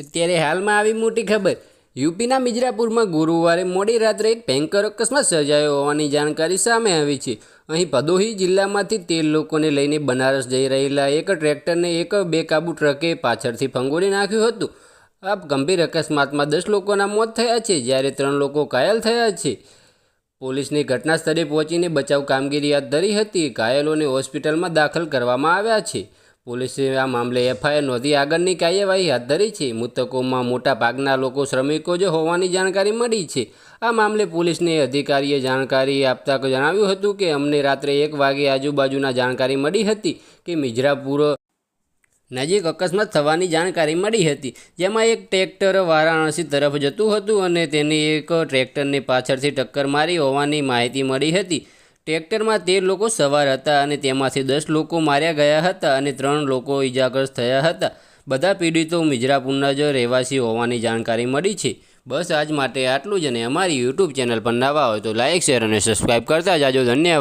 અત્યારે હાલમાં આવી મોટી ખબર. યુપીના મિજરાપુરમાં ગુરુવારે મોડી રાત્રે એક ભયંકર અકસ્માત સર્જાયો હોવાની જાણકારી સામે આવી છે. અહીં ભદોહી જિલ્લામાંથી તેર લોકોને લઈને બનારસ જઈ રહેલા એક ટ્રેક્ટરને એક બેકાબુ ટ્રકે પાછળથી ફંગોળી નાખ્યું હતું. આ ગંભીર અકસ્માતમાં દસ લોકોના મોત થયા છે, જ્યારે ત્રણ લોકો ઘાયલ થયા છે. પોલીસની ઘટના સ્થળે પહોંચીને બચાવ કામગીરી હાથ ધરી હતી. ઘાયલોને હોસ્પિટલમાં દાખલ કરવામાં આવ્યા છે. પોલીસે આ મામલે એફઆઈઆર નોંધી આગળની કાર્યવાહી હાથ ધરી છે. મૃતકોમાં મોટા ભાગના લોકો, શ્રમિકો જ હોવાની જાણકારી મળી છે. આ મામલે પોલીસને અધિકારીએ જાણકારી આપતા જણાવ્યું હતું કે અમને રાત્રે એક વાગે આજુબાજુના જાણકારી મળી હતી કે મિજરાપુર નજીક અકસ્માત થવાની જાણકારી મળી હતી. જેમાં એક ટ્રેક્ટર વારાણસી તરફ જતું હતું અને તેની એક ટ્રેક્ટરને પાછળથી ટક્કર મારી હોવાની માહિતી મળી હતી. ટ્રેક્ટરમાં તેર લોકો સવાર હતા અને તેમાંથી દસ લોકો માર્યા ગયા હતા અને ત્રણ લોકો ઈજાગ્રસ્ત થયા હતા. બધા પીડિતો મિજરાપુરના જ રહેવાસી હોવાની જાણકારી મળી છે. બસ આજ માટે આટલું જ અને અમારી યુટ્યુબ ચેનલ પર નવા હોય તો લાઇક શેર અને સબસ્ક્રાઈબ કરતા જાજો. ધન્યવાદ.